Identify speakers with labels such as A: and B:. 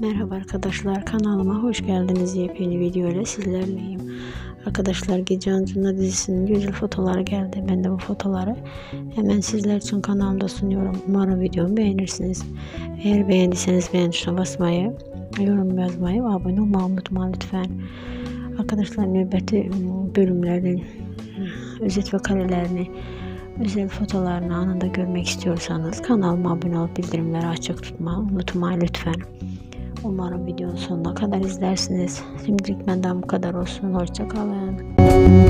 A: Merhaba arkadaşlar kanalıma hoş geldiniz yepyeni video ile sizlerleyim. Arkadaşlar Gece Ancu'nda dizisinin güzel fotoları geldi. Ben de bu fotoları hemen sizler için kanalımda sunuyorum. Umarım videomu beğenirsiniz. Eğer beğendiyseniz beğen tuşuna basmayı, yorum yazmayı ve abone olmayı unutmayın lütfen. Arkadaşlar nöbeti bölümlerden özet ve karelerini özel fotolarını anında görmek istiyorsanız kanalıma abone olup bildirimleri açık tutmayı unutmayın lütfen. Umarım videonun sonuna kadar izlersiniz. Şimdilik benden bu kadar olsun. Hoşçakalın.